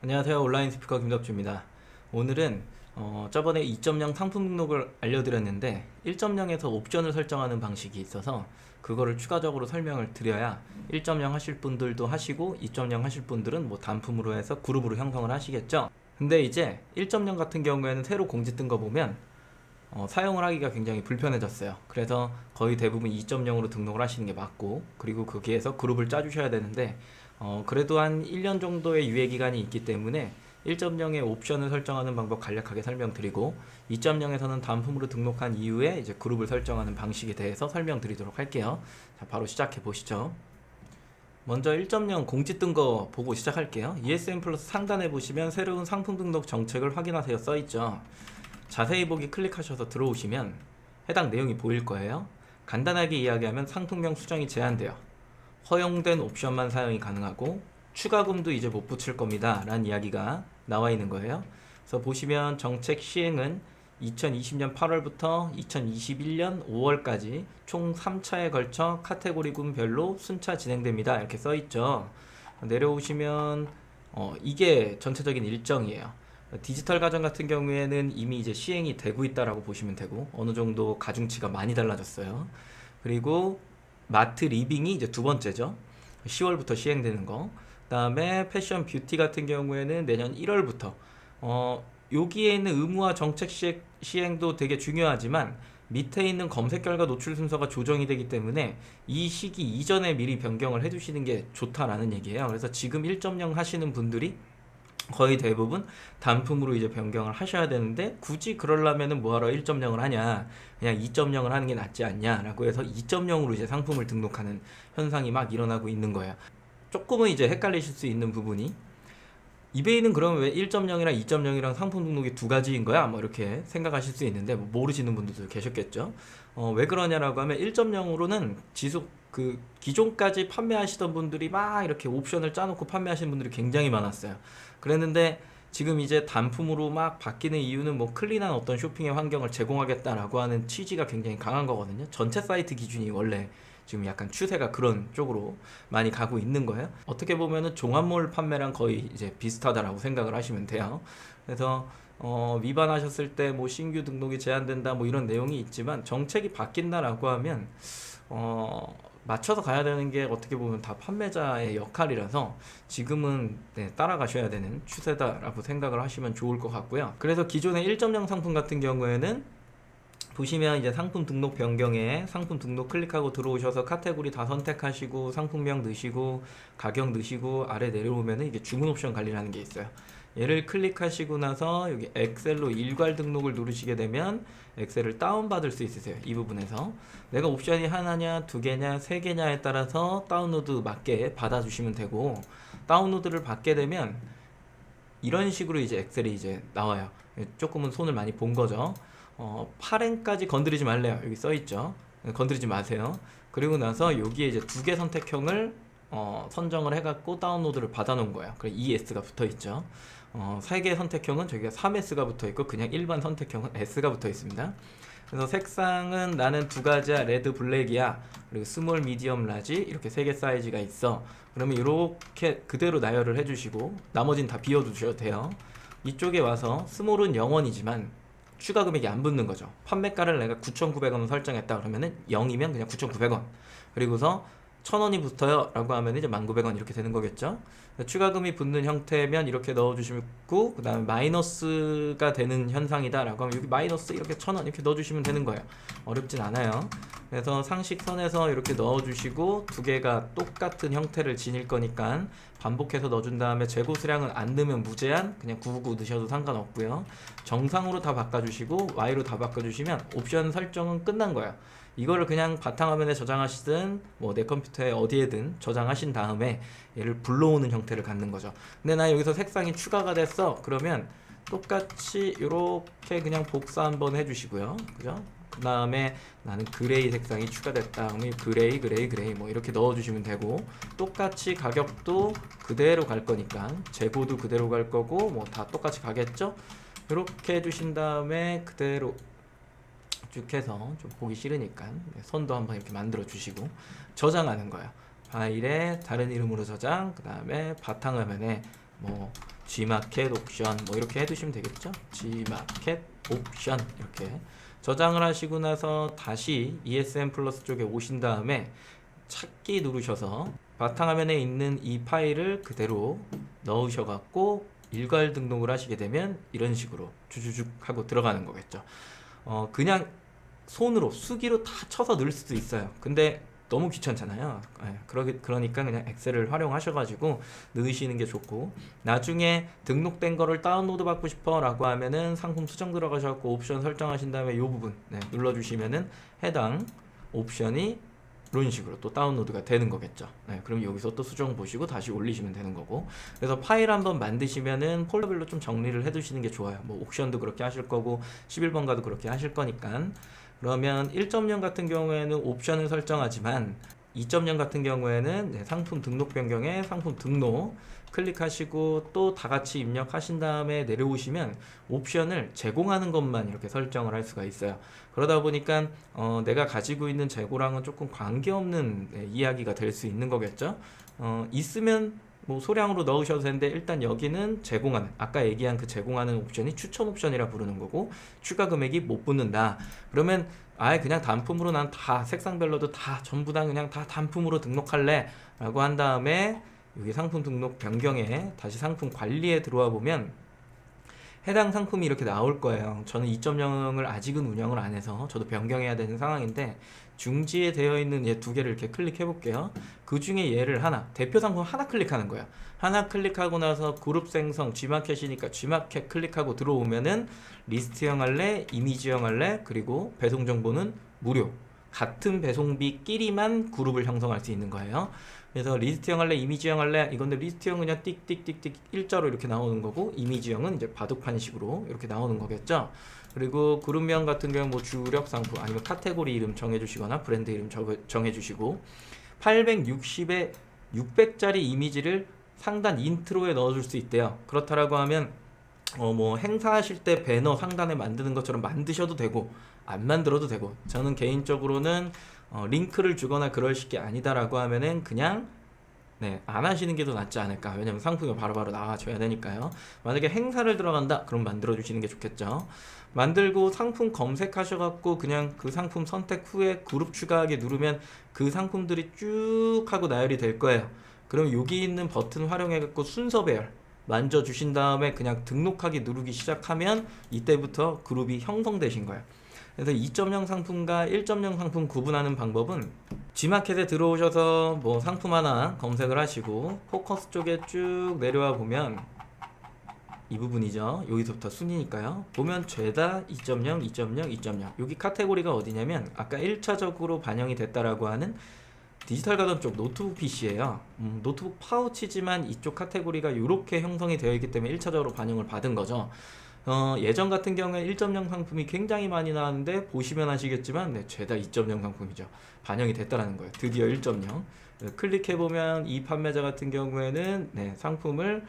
안녕하세요. 온라인 스피커 김덕주입니다. 오늘은 어, 저번에 2.0 상품 등록을 알려드렸는데 1.0에서 옵션을 설정하는 방식이 있어서 그거를 추가적으로 설명을 드려야 1.0 하실 분들도 하시고 2.0 하실 분들은 뭐 단품으로 해서 그룹으로 형성을 하시겠죠. 근데 이제 1.0 같은 경우에는 새로 공지 뜬 거 보면 어, 사용을 하기가 굉장히 불편해졌어요. 그래서 거의 대부분 2.0으로 등록을 하시는 게 맞고, 그리고 거기에서 그룹을 짜주셔야 되는데, 어, 그래도 한 1년 정도의 유예 기간이 있기 때문에 1.0의 옵션을 설정하는 방법 간략하게 설명드리고, 2.0에서는 단품으로 등록한 이후에 이제 그룹을 설정하는 방식에 대해서 설명드리도록 할게요. 자, 바로 시작해 보시죠. 먼저 1.0 공지 뜬 거 보고 시작할게요. ESM 플러스 상단에 보시면 새로운 상품 등록 정책을 확인하세요 써 있죠. 자세히 보기 클릭하셔서 들어오시면 해당 내용이 보일 거예요. 간단하게 이야기하면 상품명 수정이 제한돼요. 허용된 옵션만 사용이 가능하고 추가금도 이제 못 붙일 겁니다. 라는 이야기가 나와 있는 거예요. 그래서 보시면 정책 시행은 2020년 8월부터 2021년 5월까지 총 3차에 걸쳐 카테고리군별로 순차 진행됩니다. 이렇게 써 있죠. 내려오시면 어, 이게 전체적인 일정이에요. 디지털 가전 같은 경우에는 이미 이제 시행이 되고 있다라고 보시면 되고 어느 정도 가중치가 많이 달라졌어요. 그리고 마트 리빙이 이제 두 번째죠. 10월부터 시행되는 거. 그다음에 패션 뷰티 같은 경우에는 내년 1월부터 어 여기에 있는 의무화 정책 시행, 시행도 되게 중요하지만 밑에 있는 검색 결과 노출 순서가 조정이 되기 때문에 이 시기 이전에 미리 변경을 해주시는 게 좋다라는 얘기예요. 그래서 지금 1.0 하시는 분들이 거의 대부분 단품으로 이제 변경을 하셔야 되는데 굳이 그러려면은 뭐하러 1.0을 하냐 그냥 2.0을 하는 게 낫지 않냐라고 해서 2.0으로 이제 상품을 등록하는 현상이 막 일어나고 있는 거예요. 조금은 이제 헷갈리실 수 있는 부분이 이베이는 그러면 왜 1.0이랑 2.0이랑 상품 등록이 두 가지인 거야? 뭐 이렇게 생각하실 수 있는데 뭐 모르시는 분들도 계셨겠죠. 어, 왜 그러냐라고 하면 1.0으로는 지속 그 기존까지 판매하시던 분들이 막 이렇게 옵션을 짜놓고 판매하시는 분들이 굉장히 많았어요. 그랬는데 지금 이제 단품으로 막 바뀌는 이유는 뭐 클린한 어떤 쇼핑의 환경을 제공하겠다라고 하는 취지가 굉장히 강한 거거든요. 전체 사이트 기준이 원래 지금 약간 추세가 그런 쪽으로 많이 가고 있는 거예요. 어떻게 보면은 종합몰 판매랑 거의 이제 비슷하다라고 생각을 하시면 돼요. 그래서 어, 위반하셨을 때 뭐 신규 등록이 제한된다 뭐 이런 내용이 있지만 정책이 바뀐다라고 하면 어, 맞춰서 가야 되는 게 어떻게 보면 다 판매자의 역할이라서 지금은 네, 따라가셔야 되는 추세다라고 생각을 하시면 좋을 것 같고요. 그래서 기존의 1.0 상품 같은 경우에는 보시면 이제 상품 등록 변경에 상품 등록 클릭하고 들어오셔서 카테고리 다 선택하시고 상품명 넣으시고 가격 넣으시고 아래 내려오면은 이게 주문 옵션 관리라는 게 있어요. 얘를 클릭하시고 나서 여기 엑셀로 일괄 등록을 누르시게 되면 엑셀을 다운받을 수 있으세요. 이 부분에서 내가 옵션이 하나냐, 두 개냐, 세 개냐에 따라서 다운로드 맞게 받아주시면 되고 다운로드를 받게 되면 이런 식으로 이제 엑셀이 이제 나와요. 조금은 손을 많이 본 거죠. 어, 파랭까지 건드리지 말래요. 여기 써 있죠. 건드리지 마세요. 그리고 나서 여기에 이제 두 개 선택형을 어, 선정을 해갖고 다운로드를 받아놓은 거예요. 그래 ES가 붙어 있죠. 어, 세개 선택형은 저기가 3S가 붙어 있고 그냥 일반 선택형은 S가 붙어 있습니다. 그래서 색상은 나는 두 가지야. 레드 블랙이야. 그리고 스몰 미디엄 라지. 이렇게 세 개 사이즈가 있어. 그러면 이렇게 그대로 나열을 해주시고 나머지는 다 비워두셔도 돼요. 이쪽에 와서 스몰은 0원이지만 추가 금액이 안 붙는 거죠. 판매가를 내가 9,900원 설정했다 그러면은 0이면 그냥 9,900원. 그리고서 1,000원이 붙어요? 라고 하면 이제 1,900원 이렇게 되는 거겠죠? 추가금이 붙는 형태면 이렇게 넣어주시고 그 다음에 마이너스가 되는 현상이다 라고 하면 여기 마이너스 이렇게 1,000원 이렇게 넣어주시면 되는 거예요. 어렵진 않아요. 그래서 상식선에서 이렇게 넣어주시고 두 개가 똑같은 형태를 지닐 거니까 반복해서 넣어준 다음에 재고 수량은 안 넣으면 무제한 그냥 999 넣으셔도 상관없고요. 정상으로 다 바꿔주시고 Y로 다 바꿔주시면 옵션 설정은 끝난 거예요 이거를 그냥 바탕화면에 저장하시든 뭐 내 컴퓨터에 어디에든 저장하신 다음에 얘를 불러오는 형태를 갖는 거죠. 근데 나 여기서 색상이 추가가 됐어. 그러면 똑같이 이렇게 그냥 복사 한번 해주시고요. 그죠? 그 다음에 나는 그레이 색상이 추가됐다. 그러면 그레이, 그레이, 그레이 뭐 이렇게 넣어주시면 되고 똑같이 가격도 그대로 갈 거니까 재고도 그대로 갈 거고 뭐 다 똑같이 가겠죠? 이렇게 해주신 다음에 그대로 쭉 해서 좀 보기 싫으니까 선도 한번 이렇게 만들어 주시고 저장하는 거예요. 파일에 다른 이름으로 저장, 그 다음에 바탕화면에 뭐 G마켓 옵션 뭐 이렇게 해두시면 되겠죠. G마켓 옵션 이렇게 저장을 하시고 나서 다시 ESM 플러스 쪽에 오신 다음에 찾기 누르셔서 바탕화면에 있는 이 파일을 그대로 넣으셔갖고 일괄 등록을 하시게 되면 이런 식으로 주주죽 하고 들어가는 거겠죠. 어 그냥 손으로 수기로 다 쳐서 넣을 수도 있어요. 근데 너무 귀찮잖아요. 예, 그러기, 그러니까 그냥 엑셀을 활용하셔가지고 넣으시는 게 좋고 나중에 등록된 거를 다운로드 받고 싶어라고 하면은 상품 수정 들어가셔갖고 옵션 설정하신 다음에 이 부분 네, 눌러주시면은 해당 옵션이 이런 식으로 또 다운로드가 되는 거겠죠. 네, 그럼 여기서 또 수정 보시고 다시 올리시면 되는 거고. 그래서 파일 한번 만드시면은 폴더별로 좀 정리를 해 두시는 게 좋아요. 뭐 옥션도 그렇게 하실 거고 11번가도 그렇게 하실 거니까. 그러면 1.0 같은 경우에는 옵션을 설정하지만 2.0 같은 경우에는 네, 상품 등록 변경에 상품 등록 클릭하시고 또 다 같이 입력하신 다음에 내려오시면 옵션을 제공하는 것만 이렇게 설정을 할 수가 있어요. 그러다 보니까 어, 내가 가지고 있는 재고랑은 조금 관계없는 네, 이야기가 될 수 있는 거겠죠. 어, 있으면 뭐 소량으로 넣으셔도 되는데 일단 여기는 제공하는 아까 얘기한 그 제공하는 옵션이 추천 옵션이라 부르는 거고 추가 금액이 못 붙는다. 그러면 아예 그냥 단품으로 난 다 색상별로도 다 전부 다 그냥 다 단품으로 등록할래 라고 한 다음에 여기 상품 등록 변경에 다시 상품 관리에 들어와 보면 해당 상품이 이렇게 나올 거예요. 저는 2.0을 아직은 운영을 안 해서 저도 변경해야 되는 상황인데 중지에 되어 있는 얘 두 개를 이렇게 클릭해 볼게요. 그 중에 얘를 하나 대표 상품 하나 클릭하는 거예요. 하나 클릭하고 나서 그룹 생성 G마켓이니까 G마켓 클릭하고 들어오면은 리스트형 할래, 이미지형 할래, 그리고 배송 정보는 무료. 같은 배송비끼리만 그룹을 형성할 수 있는 거예요. 그래서 리스트형 할래, 이미지형 할래 이건데 리스트형 그냥 띡띡띡띡 일자로 이렇게 나오는 거고 이미지형은 이제 바둑판식으로 이렇게 나오는 거겠죠. 그리고 그룹명 같은 경우 뭐 주력 상품 아니면 카테고리 이름 정해주시거나 브랜드 이름 정해주시고 860에 600짜리 이미지를 상단 인트로에 넣어줄 수 있대요. 그렇다라고 하면 어 뭐 행사하실 때 배너 상단에 만드는 것처럼 만드셔도 되고 안 만들어도 되고 저는 개인적으로는 어, 링크를 주거나 그럴 식이 아니다라고 하면은 그냥 네, 안 하시는 게 더 낫지 않을까. 왜냐면 상품이 바로바로 나와줘야 되니까요. 만약에 행사를 들어간다? 그럼 만들어 주시는 게 좋겠죠. 만들고 상품 검색하셔갖고 그냥 그 상품 선택 후에 그룹 추가하기 누르면 그 상품들이 쭉 하고 나열이 될 거예요. 그럼 여기 있는 버튼 활용해갖고 순서 배열 만져주신 다음에 그냥 등록하기 누르기 시작하면 이때부터 그룹이 형성되신 거예요. 그래서 2.0 상품과 1.0 상품 구분하는 방법은 G마켓에 들어오셔서 뭐 상품 하나 검색을 하시고 포커스 쪽에 쭉 내려와 보면 이 부분이죠. 여기서부터 순위니까요. 보면 죄다 2.0, 2.0, 2.0. 여기 카테고리가 어디냐면 아까 1차적으로 반영이 됐다라고 하는 디지털 가전 쪽 노트북 PC예요. 음, 노트북 파우치지만 이쪽 카테고리가 이렇게 형성이 되어 있기 때문에 1차적으로 반영을 받은 거죠. 어, 예전 같은 경우에 1.0 상품이 굉장히 많이 나왔는데 보시면 아시겠지만 네, 죄다 2.0 상품이죠. 반영이 됐다라는 거예요. 드디어 1.0. 네, 클릭해 보면 이 판매자 같은 경우에는 네, 상품을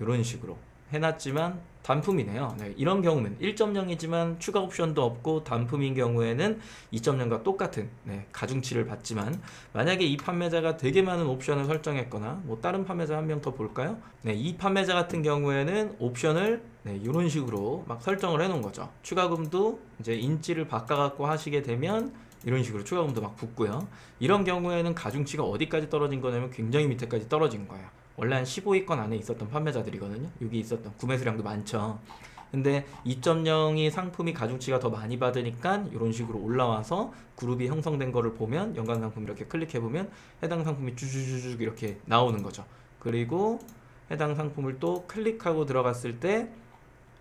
이런 식으로 해놨지만 단품이네요. 네, 이런 경우는 1.0이지만 추가 옵션도 없고 단품인 경우에는 2.0과 똑같은 네, 가중치를 받지만 만약에 이 판매자가 되게 많은 옵션을 설정했거나 뭐 다른 판매자 한 명 더 볼까요? 네, 이 판매자 같은 경우에는 옵션을 네, 이런 식으로 막 설정을 해놓은 거죠. 추가금도 이제 인지를 바꿔갖고 하시게 되면 이런 식으로 추가금도 막 붙고요. 이런 경우에는 가중치가 어디까지 떨어진 거냐면 굉장히 밑에까지 떨어진 거예요. 원래 한 15위권 안에 있었던 판매자들이거든요. 여기 있었던 구매 수량도 많죠. 근데 2.0이 상품이 가중치가 더 많이 받으니까 이런 식으로 올라와서 그룹이 형성된 거를 보면 연관 상품 이렇게 클릭해 보면 해당 상품이 쭈쭈쭈쭈 이렇게 나오는 거죠. 그리고 해당 상품을 또 클릭하고 들어갔을 때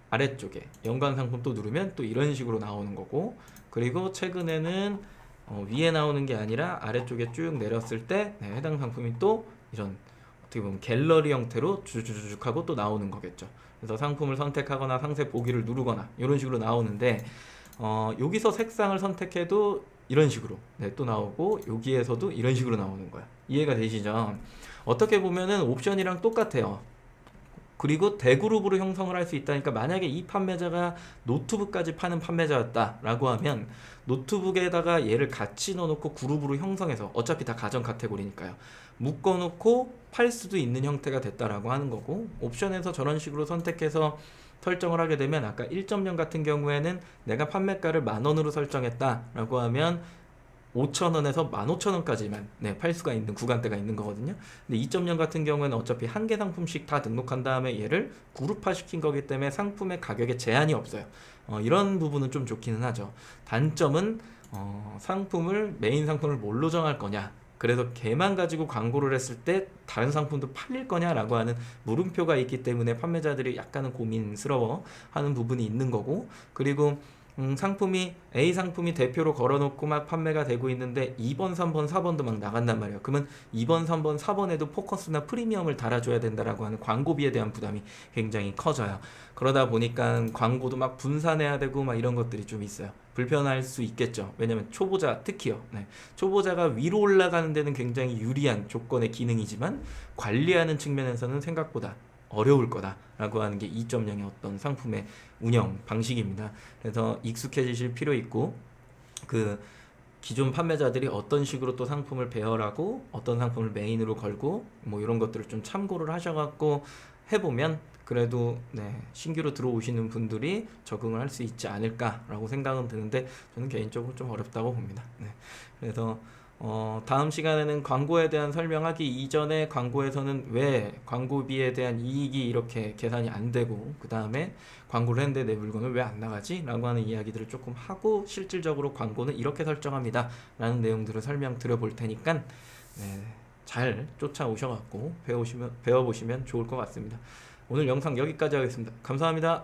아래쪽에 연관 상품 또 누르면 또 이런 식으로 나오는 거고 그리고 최근에는 어, 위에 나오는 게 아니라 아래쪽에 쭉 내렸을 때 네, 해당 상품이 또 이런 어떻게 보면 갤러리 형태로 주주주죽 하고 또 나오는 거겠죠. 그래서 상품을 선택하거나 상세 보기를 누르거나 이런 식으로 나오는데 어, 여기서 색상을 선택해도 이런 식으로 네, 또 나오고 여기에서도 이런 식으로 나오는 거야. 이해가 되시죠? 어떻게 보면은 옵션이랑 똑같아요. 그리고 대그룹으로 형성을 할 수 있다니까 만약에 이 판매자가 노트북까지 파는 판매자였다라고 하면 노트북에다가 얘를 같이 넣어놓고 그룹으로 형성해서 어차피 다 가전 카테고리니까요. 묶어놓고 팔 수도 있는 형태가 됐다라고 하는 거고 옵션에서 저런 식으로 선택해서 설정을 하게 되면 아까 1.0 같은 경우에는 내가 판매가를 만 원으로 설정했다라고 하면 5,000원에서 15,000원까지만 네, 팔 수가 있는 구간대가 있는 거거든요. 근데 2.0 같은 경우에는 어차피 한 개 상품씩 다 등록한 다음에 얘를 그룹화 시킨 거기 때문에 상품의 가격에 제한이 없어요. 어, 이런 부분은 좀 좋기는 하죠. 단점은 어, 상품을 메인 상품을 뭘로 정할 거냐. 그래서 걔만 가지고 광고를 했을 때 다른 상품도 팔릴 거냐라고 하는 물음표가 있기 때문에 판매자들이 약간은 고민스러워 하는 부분이 있는 거고 그리고 음, 상품이 A 상품이 대표로 걸어놓고 막 판매가 되고 있는데 2번, 3번, 4번도 막 나간단 말이에요. 그러면 2번, 3번, 4번에도 포커스나 프리미엄을 달아줘야 된다라고 하는 광고비에 대한 부담이 굉장히 커져요. 그러다 보니까 광고도 막 분산해야 되고 막 이런 것들이 좀 있어요. 불편할 수 있겠죠. 왜냐면 초보자 특히요. 네. 초보자가 위로 올라가는 데는 굉장히 유리한 조건의 기능이지만 관리하는 측면에서는 생각보다 어려울 거다라고 하는 게 2.0의 어떤 상품의 운영 방식입니다. 그래서 익숙해지실 필요 있고 그 기존 판매자들이 어떤 식으로 또 상품을 배열하고 어떤 상품을 메인으로 걸고 뭐 이런 것들을 좀 참고를 하셔갖고 해보면 그래도 네, 신규로 들어오시는 분들이 적응을 할 수 있지 않을까라고 생각은 드는데 저는 개인적으로 좀 어렵다고 봅니다. 네. 그래서 어, 다음 시간에는 광고에 대한 설명하기 이전에 광고에서는 왜 광고비에 대한 이익이 이렇게 계산이 안 되고 그 다음에 광고를 했는데 내 물건을 왜안 나가지? 라고 하는 이야기들을 조금 하고 실질적으로 광고는 이렇게 설정합니다. 라는 내용들을 설명 드려 볼 테니까 네, 잘 쫓아오셔갖고 배우시면, 배워보시면 좋을 것 같습니다. 오늘 영상 여기까지 하겠습니다. 감사합니다